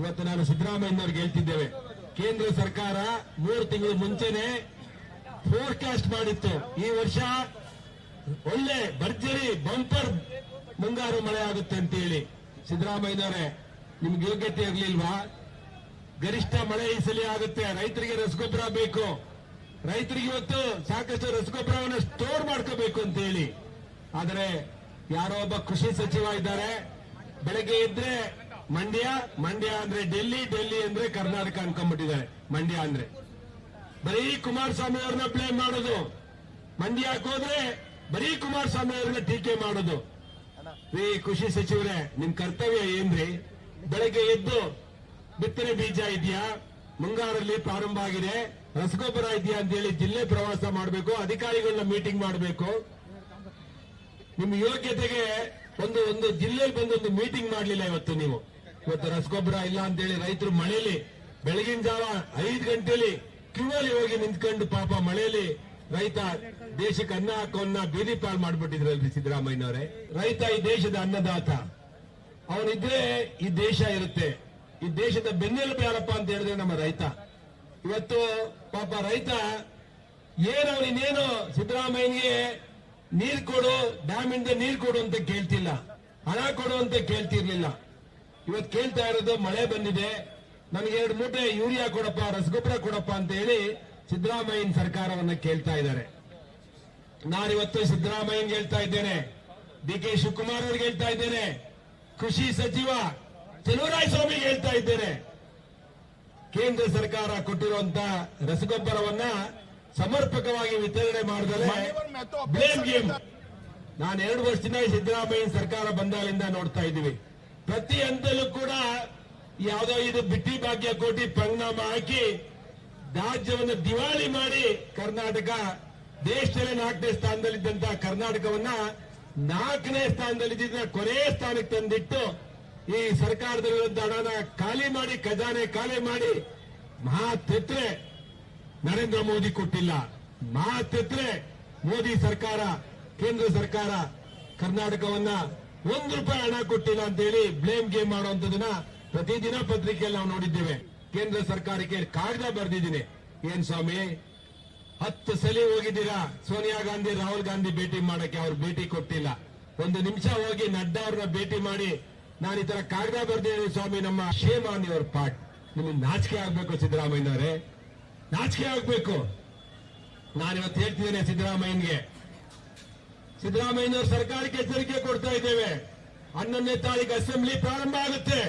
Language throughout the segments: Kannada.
ಇವತ್ತು ನಾನು ಸಿದ್ದರಾಮಯ್ಯನವ್ರಿಗೆ ಹೇಳ್ತಿದ್ದೇವೆ, ಕೇಂದ್ರ ಸರ್ಕಾರ ಮೂರು ತಿಂಗಳು ಮುಂಚೆನೆ ಫೋರ್ಕಾಸ್ಟ್ ಮಾಡಿತ್ತು. ಈ ವರ್ಷ ಒಳ್ಳೆ ಭರ್ಜರಿ ಬಂಪರ್ ಮುಂಗಾರು ಮಳೆ ಆಗುತ್ತೆ ಅಂತ ಹೇಳಿ ಸಿದ್ದರಾಮಯ್ಯನವರೇ, ನಿಮ್ಗೆ ಯೋಗ್ಯತೆ ಇರಲಿಲ್ವಾ? ಗರಿಷ್ಠ ಮಳೆ ಈ ಸಲ ಆಗುತ್ತೆ, ರೈತರಿಗೆ ರಸಗೊಬ್ಬರ ಬೇಕು. ರೈತರಿಗೆ ಇವತ್ತು ಸಾಕಷ್ಟು ರಸಗೊಬ್ಬರವನ್ನು ಸ್ಟೋರ್ ಮಾಡ್ಕೋಬೇಕು ಅಂತ ಹೇಳಿ ಆದರೆ ಯಾರೋ ಒಬ್ಬ ಕೃಷಿ ಸಚಿವ ಇದ್ದಾರೆ, ಬೆಳಗ್ಗೆ ಇದ್ರೆ ಮಂಡ್ಯ ಮಂಡ್ಯ ಅಂದ್ರೆ ಡೆಲ್ಲಿ ಡೆಲ್ಲಿ ಅಂದ್ರೆ ಕರ್ನಾಟಕ ಅನ್ಕೊಂಡ್ಬಿಟ್ಟಿದ್ದಾರೆ. ಮಂಡ್ಯ ಅಂದ್ರೆ. ಬರೀ ಕುಮಾರಸ್ವಾಮಿ ಅವ್ರನ್ನ ಪ್ಲೇ ಮಾಡೋದು. ಮಂಡ್ಯಕ್ಕೆ ಹೋದ್ರೆ ಬರೀ ಕುಮಾರಸ್ವಾಮಿ ಅವ್ರನ್ನ ಟೀಕೆ ಮಾಡೋದು. ರೀ, ಕೃಷಿ ಸಚಿವರೇ, ನಿಮ್ ಕರ್ತವ್ಯ ಏನ್ರಿ? ಬೆಳಗ್ಗೆ ಎದ್ದು ಬಿತ್ತನೆ ಬೀಜ ಇದೆಯಾ? ಮುಂಗಾರಲ್ಲಿ ಪ್ರಾರಂಭ ಆಗಿದೆ. ರಸಗೊಬ್ಬರ ಇದೆಯಾ ಅಂತ ಹೇಳಿ ಜಿಲ್ಲೆ ಪ್ರವಾಸ ಮಾಡಬೇಕು, ಅಧಿಕಾರಿಗಳನ್ನ ಮೀಟಿಂಗ್ ಮಾಡಬೇಕು. ನಿಮ್ಮ ಯೋಗ್ಯತೆಗೆ ಒಂದು ಒಂದು ಜಿಲ್ಲೆಗೆ ಬಂದು ಮೀಟಿಂಗ್ ಮಾಡಲಿಲ್ಲ ಇವತ್ತು ನೀವು. ಇವತ್ತು ರಸಗೊಬ್ಬರ ಇಲ್ಲ ಅಂತ ಹೇಳಿ ರೈತರು ಮಳೆಯಲ್ಲಿ ಬೆಳಗಿನ ಜಾವ ಐದು ಗಂಟೆಲಿ ಕ್ಯೂಲಿ ಹೋಗಿ ನಿಂತ್ಕೊಂಡು ಪಾಪ ಮಳೆಯಲ್ಲಿ ರೈತ ದೇಶಕ್ಕೆ ಅನ್ನ ಹಾಕೋನ್ನ ಬೀದಿ ಪಾಲ್ ಮಾಡ್ಬಿಟ್ಟಿದ್ರಲ್ರಿ ಸಿದ್ದರಾಮಯ್ಯನವರೇ. ರೈತ ಈ ದೇಶದ ಅನ್ನದಾತ. ಅವನಿದ್ರೆ ಈ ದೇಶ ಇರುತ್ತೆ. ಈ ದೇಶದ ಬೆನ್ನೆಲುಬು ಯಾರಪ್ಪ ಅಂತ ಹೇಳಿದ್ರೆ ನಮ್ಮ ರೈತ. ಇವತ್ತು ಪಾಪ ರೈತ ಏನು ಅವನಿನ್ನೇನು ಸಿದ್ದರಾಮಯ್ಯನಿಗೆ ನೀರ್ ಕೊಡು ಡ್ಯಾಮ್ ಇಂದ ನೀರ್ ಕೊಡು ಅಂತ ಕೇಳ್ತಿಲ್ಲ. ಹಣ ಕೊಡು ಅಂತ ಕೇಳ್ತಿರ್ಲಿಲ್ಲ. ಇವತ್ತು ಕೇಳ್ತಾ ಇರೋದು ಮಳೆ ಬಂದಿದೆ. ನನಗೆ ಎರಡು ಮೂಟೆ ಯೂರಿಯಾ ಕೊಡಪ್ಪ ರಸಗೊಬ್ಬರ ಕೊಡಪ್ಪ ಅಂತ ಹೇಳಿ ಸಿದ್ದರಾಮಯ್ಯನ ಸರ್ಕಾರವನ್ನ ಕೇಳ್ತಾ ಇದ್ದಾರೆ. ನಾನಿವತ್ತು ಸಿದ್ದರಾಮಯ್ಯನ್ಗೆ ಹೇಳ್ತಾ ಇದ್ದೇನೆ. ಡಿ ಕೆ ಶಿವಕುಮಾರ್ ಅವ್ರಿಗೆ ಹೇಳ್ತಾ ಇದ್ದೇನೆ. ಕೃಷಿ ಸಚಿವ ಸ್ವಾಮಿ ಹೇಳ್ತಾ ಇದ್ದೇನೆ. ಕೇಂದ್ರ ಸರ್ಕಾರ ಕೊಟ್ಟಿರುವಂತ ರಸಗೊಬ್ಬರವನ್ನ ಸಮರ್ಪಕವಾಗಿ ವಿತರಣೆ ಮಾಡಿದರೆ ನಾನು ಎರಡು ವರ್ಷದಿಂದ ಸಿದ್ದರಾಮಯ್ಯ ಸರ್ಕಾರ ಬಂದಾಗಿಂದ ನೋಡ್ತಾ ಇದ್ದೀವಿ. ಪ್ರತಿ ಹಂತದಲ್ಲೂ ಕೂಡ ಯಾವುದೋ ಇದು ಬಿಟ್ಟಿ ಭಾಗ್ಯ ಕೋಟಿ ಪರಿಣಾಮ ಹಾಕಿ ರಾಜ್ಯವನ್ನು ದಿವಾಳಿ ಮಾಡಿ ಕರ್ನಾಟಕ ದೇಶದಲ್ಲೇ ನಾಲ್ಕನೇ ಸ್ಥಾನದಲ್ಲಿದ್ದಂತಹ ಕರ್ನಾಟಕವನ್ನ ನಾಲ್ಕನೇ ಸ್ಥಾನದಲ್ಲಿದ್ದ ಕೊನೆ ಸ್ಥಾನಕ್ಕೆ ತಂದಿಟ್ಟು ಈ ಸರ್ಕಾರದಲ್ಲಿರುವಂತಹ ಹಣನ ಖಾಲಿ ಮಾಡಿ, ಖಜಾನೆ ಖಾಲಿ ಮಾಡಿ ಮಹಾತೆತ್ರೆ ನರೇಂದ್ರ ಮೋದಿ ಕೊಟ್ಟಿಲ್ಲ. ಮಾತೆತ್ರೆ ಮೋದಿ ಸರ್ಕಾರ, ಕೇಂದ್ರ ಸರ್ಕಾರ ಕರ್ನಾಟಕವನ್ನ ಒಂದು ರೂಪಾಯಿ ಹಣ ಕೊಟ್ಟಿಲ್ಲ ಅಂತ ಹೇಳಿ ಬ್ಲೇಮ್ ಗೇಮ್ ಮಾಡುವಂತದನ್ನ ಪ್ರತಿದಿನ ಪತ್ರಿಕೆಯಲ್ಲಿ ನಾವು ನೋಡಿದ್ದೇವೆ. ಕೇಂದ್ರ ಸರ್ಕಾರಕ್ಕೆ ಕಾಗದ ಬರೆದಿದ್ದೀನಿ. ಏನ್ ಸ್ವಾಮಿ? ಹತ್ತು ಸಲ ಹೋಗಿದ್ದೀರಾ? ಸೋನಿಯಾ ಗಾಂಧಿ, ರಾಹುಲ್ ಗಾಂಧಿ ಭೇಟಿ ಮಾಡಕ್ಕೆ ಅವ್ರು ಭೇಟಿ ಕೊಟ್ಟಿಲ್ಲ. ಒಂದು ನಿಮಿಷ ಹೋಗಿ ನಡ್ಡಾ ಅವ್ರನ್ನ ಭೇಟಿ ಮಾಡಿ, ನಾನು ಈ ತರ ಕಾಗದ ಬರ್ದಿದ್ದೀನಿ ಸ್ವಾಮಿ, ನಮ್ಮ ಶೇಮ್ ಆನ್ ಯುವರ್ ಪಾರ್ಟ್ ನಿಮಗೆ ನಾಚಿಕೆ ಆಗ್ಬೇಕು ಸಿದ್ದರಾಮಯ್ಯನವರೇ. ನಾಚಿಕೆ ಆಗ್ಬೇಕು. ನಾನಿವತ್ತು ಹೇಳ್ತಿದ್ದೇನೆ ಸಿದ್ದರಾಮಯ್ಯನ್ಗೆ. ಸಿದ್ದರಾಮಯ್ಯನವ್ರ ಸರ್ಕಾರಕ್ಕೆ ಎಚ್ಚರಿಕೆ ಕೊಡ್ತಾ ಇದ್ದೇವೆ. ಹನ್ನೊಂದನೇ ತಾರೀಕು ಅಸೆಂಬ್ಲಿ ಪ್ರಾರಂಭ ಆಗುತ್ತೆ.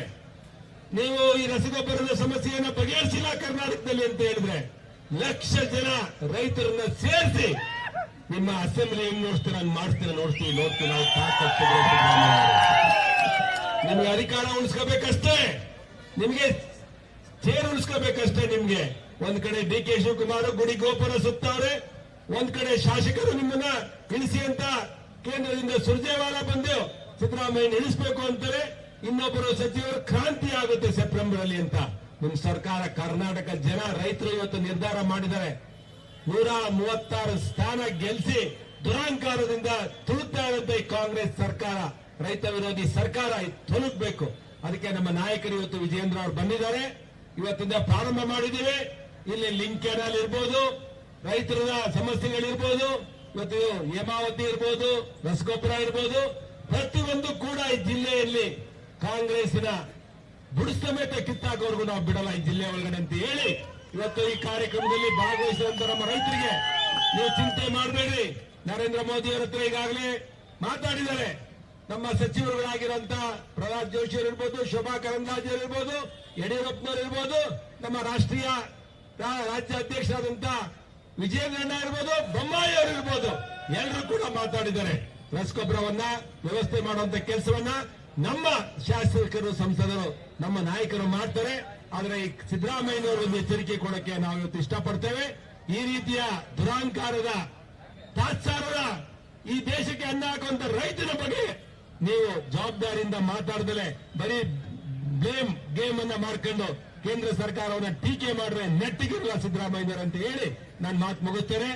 ನೀವು ಈ ರಸಗೊಬ್ಬರದ ಸಮಸ್ಯೆಯನ್ನು ಬಗೆಹರಿಸಿಲ್ಲ ಕರ್ನಾಟಕದಲ್ಲಿ ಅಂತ ಹೇಳಿದ್ರೆ ಲಕ್ಷ ಜನ ರೈತರನ್ನ ಸೇರಿಸಿ ನಿಮ್ಮ ಅಸೆಂಬ್ಲಿ ಹೆಂಗ್ ನೋಡ್ತೀರ, ನಾನು ಮಾಡ್ತೀರ ನೋಡ್ತೀವಿ ನೋಡ್ತೀವಿ ನಾವು ಸಿದ್ದರಾಮಯ್ಯ. ನಿಮ್ಗೆ ಅಧಿಕಾರ ಉಳಿಸ್ಕೋಬೇಕಷ್ಟೇ. ನಿಮ್ಗೆ ಚೇರ್ ಉಳಿಸ್ಕೋಬೇಕಷ್ಟೇ ನಿಮ್ಗೆ. ಒಂದ್ ಕಡೆ ಡಿ ಕೆ ಶಿವಕುಮಾರ್ ಗುಡಿ ಗೋಪುರ ಸುತ್ತವ್ರೆ. ಒಂದ್ ಕಡೆ ಶಾಸಕರು ನಿಮ್ಮನ್ನ ಇಳಿಸಿ ಅಂತ ಕೇಂದ್ರದಿಂದ ಸುರ್ಜೇವಾಲ ಬಂದು ಸಿದ್ದರಾಮಯ್ಯ ಇಳಿಸ್ಬೇಕು ಅಂತಾರೆ, ಇನ್ನೊಬ್ಬರು ಸಚಿವರು ಕ್ರಾಂತಿ ಆಗುತ್ತೆ ಸೆಪ್ಟೆಂಬರ್ ಅಲ್ಲಿ ಅಂತ. ನಿಮ್ ಸರ್ಕಾರ ಕರ್ನಾಟಕ ಜನ, ರೈತರು ಇವತ್ತು ನಿರ್ಧಾರ ಮಾಡಿದ್ದಾರೆ. ನೂರ ಮೂವತ್ತಾರು ಸ್ಥಾನ ಗೆಲ್ಲಿಸಿ ದುರಹಂಕಾರದಿಂದ ತುಳುತ್ತಾ ಇರುವಂತ ಈ ಕಾಂಗ್ರೆಸ್ ಸರ್ಕಾರ. ರೈತ ವಿರೋಧಿ ಸರ್ಕಾರ ತುಳುಕ್ಬೇಕು. ಅದಕ್ಕೆ ನಮ್ಮ ನಾಯಕರು ಇವತ್ತು ವಿಜಯೇಂದ್ರ ಅವರು ಬಂದಿದ್ದಾರೆ. ಇವತ್ತಿಂದ ಪ್ರಾರಂಭ ಮಾಡಿದ್ದೀವಿ. ಇಲ್ಲಿ ಲಿಂಕ್ ಕೆನಾಲ್ ಇರ್ಬೋದು ರೈತರ ಸಮಸ್ಯೆಗಳಿರ್ಬೋದು, ಮತ್ತು ಹೇಮಾವತಿ ಇರ್ಬೋದು, ರಸಗೊಬ್ಬರ ಇರ್ಬೋದು, ಪ್ರತಿಯೊಂದು ಕೂಡ ಈ ಜಿಲ್ಲೆಯಲ್ಲಿ ಕಾಂಗ್ರೆಸ್ಸಿನ ಬುಡು ಸಮೇತ ಕಿತ್ತಾಕೋರ್ಗು ನಾವು ಬಿಡಲ್ಲ ಈ ಜಿಲ್ಲೆ ಒಳಗಡೆ ಅಂತ ಹೇಳಿ ಇವತ್ತು ಈ ಕಾರ್ಯಕ್ರಮದಲ್ಲಿ ಭಾಗವಹಿಸಿದಂತ ನಮ್ಮ ರೈತರಿಗೆ ನೀವು ಚಿಂತೆ ಮಾಡಬೇಡ್ರಿ ನರೇಂದ್ರ ಮೋದಿ ಅವರ ಹತ್ರ ಈಗಾಗಲೇ ಮಾತಾಡಿದ್ದಾರೆ. ನಮ್ಮ ಸಚಿವರುಗಳಾಗಿರುವಂತ ಪ್ರಹ್ಲಾದ್ ಜೋಶಿ ಇರ್ಬೋದು ಶೋಭಾ ಕರಂದಾಜ್ ಇರ್ಬೋದು ಯಡಿಯೂರಪ್ಪನವರು ಇರ್ಬೋದು ನಮ್ಮ ರಾಷ್ಟ್ರೀಯ ರಾ- ವಿಜಯೇಂದ್ರಣ್ಣ ಇರ್ಬೋದು, ಬೊಮ್ಮಾಯಿ ಅವರು ಇರ್ಬೋದು. ಎಲ್ಲರೂ ಕೂಡ ಮಾತಾಡಿದ್ದಾರೆ. ರಸಗೊಬ್ಬರವನ್ನ ವ್ಯವಸ್ಥೆ ಮಾಡುವಂತ ಕೆಲಸವನ್ನ ನಮ್ಮ ಶಾಸಕರು, ಸಂಸದರು, ನಮ್ಮ ನಾಯಕರು ಮಾಡ್ತಾರೆ. ಆದರೆ ಈ ಸಿದ್ದರಾಮಯ್ಯನವರು ಒಂದು ಎಚ್ಚರಿಕೆ ಕೊಡಕ್ಕೆ ನಾವು ಇವತ್ತು ಇಷ್ಟಪಡ್ತೇವೆ. ಈ ರೀತಿಯ ದುರಾಂಕಾರದ, ತಾತ್ಸಾರದ ಈ ದೇಶಕ್ಕೆ ಅನ್ನ ಹಾಕುವಂತ ರೈತನ ಬಗ್ಗೆ ನೀವು ಜವಾಬ್ದಾರಿಯಿಂದ ಮಾತಾಡದಲೆ ಬರೀ ಬ್ಲೇಮ್ ಗೇಮ್ ಅನ್ನ ಮಾಡ್ಕೊಂಡು ಕೇಂದ್ರ ಸರ್ಕಾರವನ್ನ ಟೀಕೆ ಮಾಡಿದ್ರೆ ನೆಟ್ಟಿಗಿರಲ್ಲ ಸಿದ್ದರಾಮಯ್ಯ ಅಂತ ಹೇಳಿ ನಾನು ಮಾತು ಮುಗಿಸ್ತೇನೆ